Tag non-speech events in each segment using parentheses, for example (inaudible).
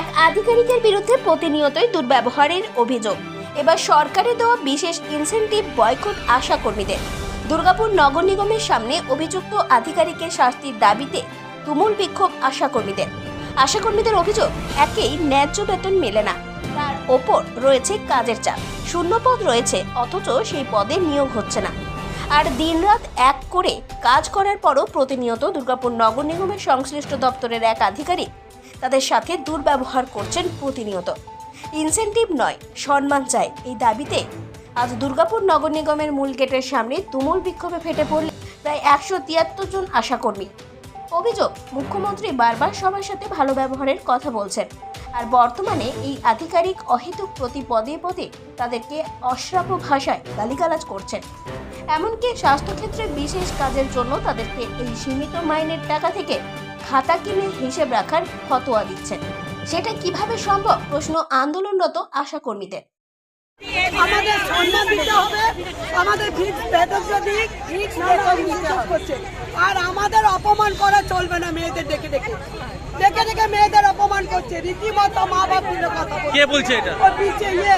এক আধিকারিকের বিরুদ্ধে প্রতিনিয়তই দুর্ব্যবহারের অভিযোগ। এবার সরকারের দেওয়া বিশেষ ইনসেনটিভ বয়কট আশা কর্মীদের। দুর্গাপুর নগর নিগমের সামনে অভিযুক্ত আধিকারিকের শাস্তির দাবিতে তুমুল বিক্ষোভ আশা কর্মীদের। আশা কর্মীদের অভিযোগ, একেই ন্যায্য বেতন মেলে না। তার ওপর রয়েছে কাজের চাপ। শূন্য পদ রয়েছে, অথচ সেই পদে নিয়োগ হচ্ছে না। আর দিনরাত এক করে কাজ করার পরও প্রতিনিয়ত দুর্গাপুর নগর নিগমের সংশ্লিষ্ট দপ্তরের এক আধিকারিক তাদের সাথে দুর্ব্যবহার করছেন প্রতিনিয়ত। ইনসেনটিভ নয়, সম্মান চাই এই দাবিতে আজ দুর্গাপুর নগর নিগমের মূল গেটের সামনে তুমুল বিক্ষোভে ফেটে পড়ল প্রায় একশো তিয়াত্তর জন আশাকর্মী। অভিযোগ, মুখ্যমন্ত্রী বারবার সবার সাথে ভালো ব্যবহারের কথা বলছেন আর বর্তমানে এই আধিকারিক অহেতুক প্রতি পদে পদে তাদেরকে অশ্রাব্য ভাষায় গালিগালাজ করছেন। এমনকি স্বাস্থ্যক্ষেত্রে বিশেষ কাজের জন্য তাদেরকে এই সীমিত মাইনের টাকা থেকে খাতা কিনে হিসেব রাখার ফতোয়া দিচ্ছেন। সেটা কীভাবে সম্ভব? প্রশ্ন আন্দোলনরত আশাকর্মীদের। আমাদের সম্মান দিতে হবে আমাদের ফিক্স বেতন যদি ফিক্স বেতন দিতে করছে। আর আমাদের অপমান করা চলবে না মেয়েদের ডেকে ডেকে। ডেকে ডেকে মেয়েদের অপমান করছে। রীতিমতো মা বাপ দিলে কথা কে বলছে এটা? ও পিছে ইয়ে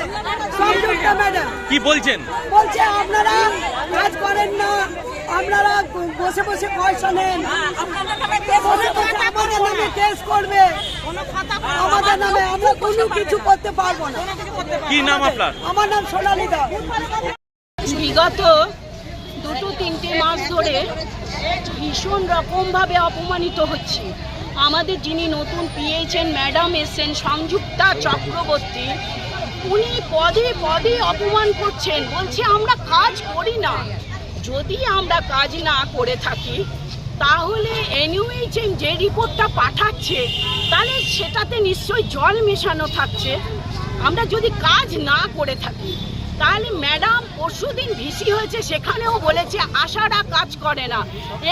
সংযুক্ত ম্যাডাম। কি বলছেন? বলছে আপনারা কাজ করেন না আপনারা বসে বসে পয়সা নেন। আমাদের নামে কেস করবে। আমাদের নামে আমরা কোনো কিছু করতে পারব না। কি নাম আপনার? আমার নাম সোনালী দাস। বিগত দুটো তিনটে মাস ধরে ভীষণ রকমভাবে অপমানিত হচ্ছে। আমাদের যিনি নতুন পিএইচএন ম্যাডাম এসছেন সংযুক্তা চক্রবর্তী উনি পদে পদে অপমান করছেন। বলছে আমরা কাজ করি না। যদি আমরা কাজ না করে থাকি, তাহলে এনইউএইচএন যে রিপোর্টটা পাঠাচ্ছে, তাহলে সেটাতে নিশ্চয়ই জল মেশানো থাকছে। আমরা যদি কাজ না করে থাকি, তাহলে ম্যাডাম পরশুদিন ভিসি হয়েছে, সেখানেও বলেছে, আশারা কাজ করে না।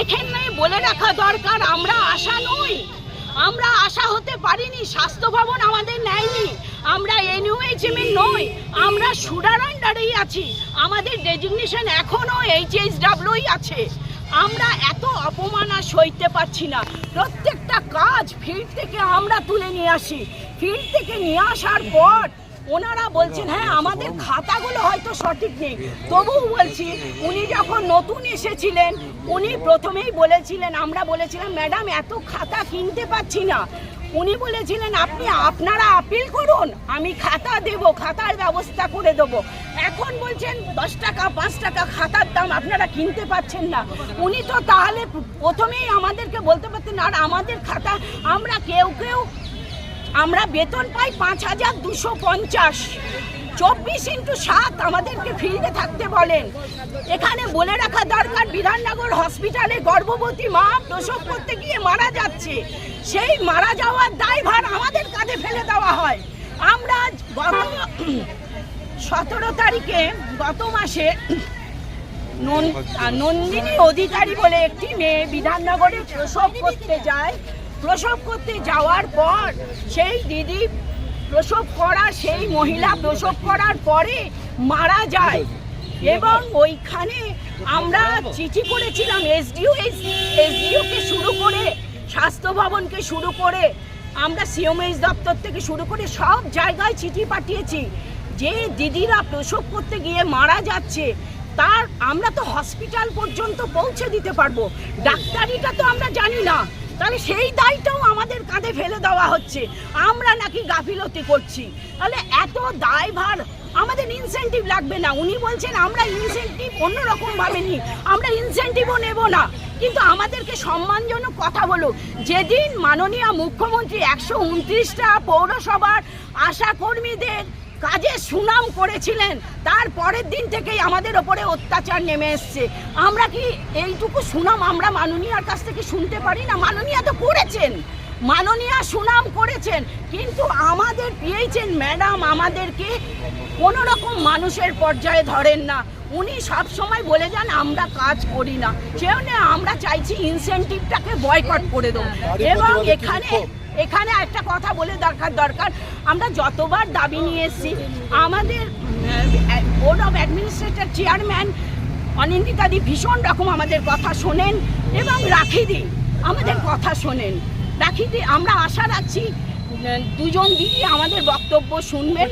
এখানে বলে রাখা দরকার, আমরা আশা নই। আমরা আশা হতে পারিনি, স্বাস্থ্য ভবন আমাদের নেয়নি। আমরা এনইউএইচএম নই, আমরা আন্ডারেই আছি। আমাদের ডেজিগনেশন এখনও এইচএইচ ডাব্লিউই আছে। আমরা এত অপমানা সইতে পারছি না। প্রত্যেকটা কাজ ফিল্ড থেকে আমরা তুলে নিয়ে আসি। ফিল্ড থেকে নিয়ে আসার পর ওনারা বলছেন হ্যাঁ আমাদের খাতাগুলো হয়তো সঠিক নেই। তবুও বলছি, উনি যখন নতুন এসেছিলেন, উনি প্রথমেই বলেছিলেন, আমরা বলেছিলাম, ম্যাডাম, এত খাতা কিনতে পাচ্ছি না। উনি বলেছিলেন, আপনি, আপনারা আপিল করুন, আমি খাতা দেব, খাতার ব্যবস্থা করে দেবো। এখন বলছেন, দশ টাকা, পাঁচ টাকা খাতার দাম আপনারা কিনতে পাচ্ছেন না। উনি তো তাহলে প্রথমেই আমাদেরকে বলতে পারতেন, আর আমাদের খাতা আমরা কেউ কেউ আমরা বেতন পাই পাঁচ হাজার দুশো পঞ্চাশ। চব্বিশ ইন্টু সাত আমাদেরকে ফিল্ডে থাকতে বলেন। এখানে বলে রাখা দরকার, বিধাননগর হসপিটালে গর্ভবতী মা প্রসব করতে গিয়ে মারা যাচ্ছে। সেই মারা যাওয়ার দায়ভার আমাদের কাঁধে ফেলে দেওয়া হয়। আমরা গত (clears throat) সতেরো তারিখে গত মাসে নন- নন্দিনী অধিকারী বলে একটি মেয়ে বিধাননগরে প্রসব করতে যায়। প্রসব করতে যাওয়ার পর, সেই দিদি প্রসব করা, সেই মহিলা প্রসব করার পরে মারা যায়। এবং ওইখানে আমরা চিঠি করেছিলাম এসডিও এসডিওকে শুরু করে, স্বাস্থ্য ভবনকে শুরু করে, আমরা সিওমএইচ দপ্তর থেকে শুরু করে সব জায়গায় চিঠি পাঠিয়েছি। যে দিদিরা প্রসব করতে গিয়ে মারা যাচ্ছে, তার আমরা তো হসপিটাল পর্যন্ত পৌঁছে দিতে পারব। ডাক্তারিটা তো আমরা জানি না। তাহলে সেই দায়টাও আমাদের কাঁধে ফেলে দেওয়া হচ্ছে। আমরা নাকি গাফিলতি করছি। তাহলে এত দায়ভার, আমাদের ইনসেনটিভ লাগবে না। উনি বলছেন, আমরা ইনসেনটিভ অন্যরকম ভাবে নিই। আমরা ইনসেনটিভও নেব না। কিন্তু আমাদেরকে সম্মানজনক কথা বলো যেদিন মাননীয় মুখ্যমন্ত্রী একশো উনত্রিশটা পৌরসভার আশা কর্মীদের কাজে সুনাম করেছিলেন। তার পরের দিন থেকেই আমাদের ওপরে অত্যাচার নেমে এসছে। আমরা কি এইটুকু সুনাম আমরা মাননীয়ার কাছ থেকে শুনতে পারি না? মাননীয়া তো করেছেন। মাননীয়া সুনাম করেছেন। কিন্তু আমাদের পেয়েছেন ম্যাডাম আমাদেরকে কোনো রকম মানুষের পর্যায়ে ধরেন না। উনি সব সময় বলে যান আমরা কাজ করি না। সেজন্য আমরা চাইছি ইনসেন্টিভটাকে বয়কট করে দেবো। এবং এখানে এখানে একটা কথা বলে দরকার দরকার। আমরা যতবার দাবি নিয়ে এসেছি আমাদের বোর্ড অফ অ্যাডমিনিস্ট্রেটর চেয়ারম্যান অনিন্দিতাদি ভীষণ রকম আমাদের কথা শোনেন এবং রাখি রাখিদি আমাদের কথা শোনেন। রাখি রাখিদি আমরা আশা রাখছি দুজন দিদি আমাদের বক্তব্য শুনবেন।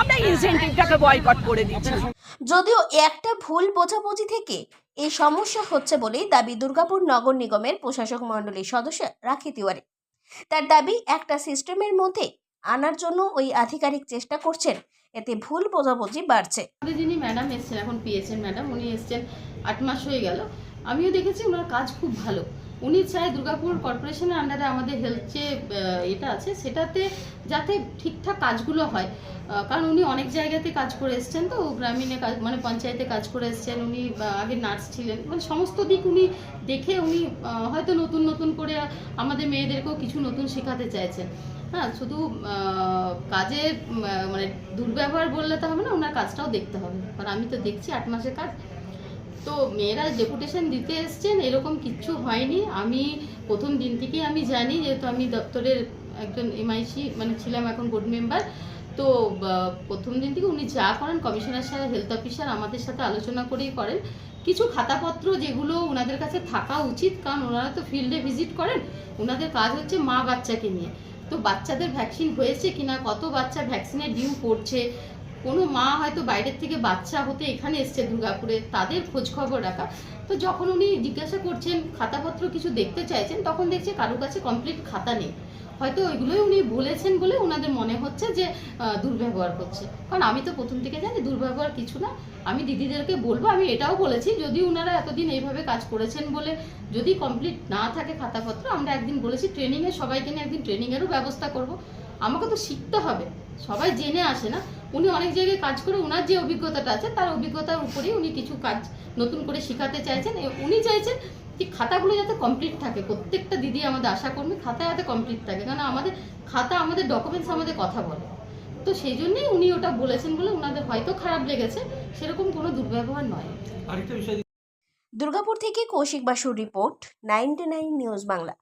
আমরা ইনসেন্টিভটাকে বয়কট করে দিচ্ছি। যদিও একটা ভুল বোঝাবুঝি থেকে এই সমস্যা হচ্ছে বলেই দাবি দুর্গাপুর নগর নিগমের প্রশাসক মণ্ডলীর সদস্য রাখি তিওয়ারি। তার দাবি, একটা সিস্টেমের মধ্যে আনার জন্য ওই আধিকারিক চেষ্টা করছেন। এতে ভুল বোঝাবুঝি বাড়ছে। যিনি ম্যাডাম এসছেন, এখন পিএসএন ম্যাডাম, উনি এসছেন আট মাস হয়ে গেল। আমিও দেখেছি ওনার কাজ খুব ভালো। উনি চায় দুর্গাপুর কর্পোরেশনের আন্ডারে আমাদের হেলথ যে এটা আছে, সেটাতে যাতে ঠিকঠাক কাজগুলো হয়। কারণ উনি অনেক জায়গাতে কাজ করে এসছেন তো, গ্রামীণে কাজ মানে পঞ্চায়েতে কাজ করে এসছেন, উনি আগে নার্স ছিলেন। মানে সমস্ত দিক উনি দেখে উনি হয়তো নতুন নতুন করে আমাদের মেয়েদেরকেও কিছু নতুন শেখাতে চাইছেন। হ্যাঁ শুধু কাজে মানে দুর্ব্যবহার বললে তো হবে না, ওনার কাজটাও দেখতে হবে। কারণ আমি তো দেখছি আট মাসের কাজ তো মেয়েরা ডেপুটেশন দিতে এসছেন, এরকম কিচ্ছু হয়নি। আমি প্রথম দিন থেকেই আমি জানি, যেহেতু আমি দপ্তরের একজন এমআইসি মানে ছিলাম এখন বোর্ড মেম্বার তো প্রথম দিন থেকে উনি যা করেন কমিশনার সাহেব হেলথ অফিসার আমাদের সাথে আলোচনা করেই করেন। কিছু খাতাপত্র যেগুলো ওনাদের কাছে থাকা উচিত, কারণ ওনারা তো ফিল্ডে ভিজিট করেন ওনাদের কাজ হচ্ছে মা বাচ্চাকে নিয়ে। তো বাচ্চাদের ভ্যাকসিন হয়েছে কিনা, কত বাচ্চা ভ্যাকসিনের ডিউ পড়ছে কোনো মা হয়তো বাইরের থেকে বাচ্চা হতে এখানে এসছে দুর্গাপুরে, তাদের খোঁজ খবর রাখা। তো যখন উনি জিজ্ঞাসা করছেন, খাতাপত্র কিছু দেখতে চাইছেন, তখন দেখছে কারোর কাছে কমপ্লিট খাতা নেই। হয়তো ওইগুলোই উনি বলেছেন বলে ওনাদের মনে হচ্ছে যে দুর্ব্যবহার করছে। কারণ আমি তো প্রথম থেকে জানি দুর্ব্যবহার কিছু না। আমি দিদিদেরকে বলব, আমি এটাও বলেছি, যদি ওনারা এতদিন এইভাবে কাজ করেছেন বলে যদি কমপ্লিট না থাকে খাতাপত্র, আমরা একদিন বলেছি ট্রেনিংয়ে সবাইকে নিয়ে একদিন ট্রেনিংয়েরও ব্যবস্থা করব। আমাকে তো শিখতে হবে। সবাই জেনে আসে না। উনি অনেক জায়গায় কাজ করে ওনার যে অভিজ্ঞতাটা আছে তার অভিজ্ঞতার উপরেই উনি কিছু কাজ নতুন করে শেখাতে চাইছেন। উনি চাইছেন যে খাতাগুলো যাতে কমপ্লিট থাকে। প্রত্যেকটা দিদি আমাদের আশা কর্মী খাতা যাতে কমপ্লিট থাকে। কারণ আমাদের খাতা আমাদের ডকুমেন্টস আমাদের কথা বলে। তো সেই জন্যই উনি ওটা বলেছেন বলে ওনাদের হয়তো খারাপ লেগেছে। সেরকম কোনো দুর্ব্যবহার নয়। আরেকটা বিষয় দুর্গাপুর থেকে কৌশিক বাসুর রিপোর্ট নাইনটি নিউজ বাংলা।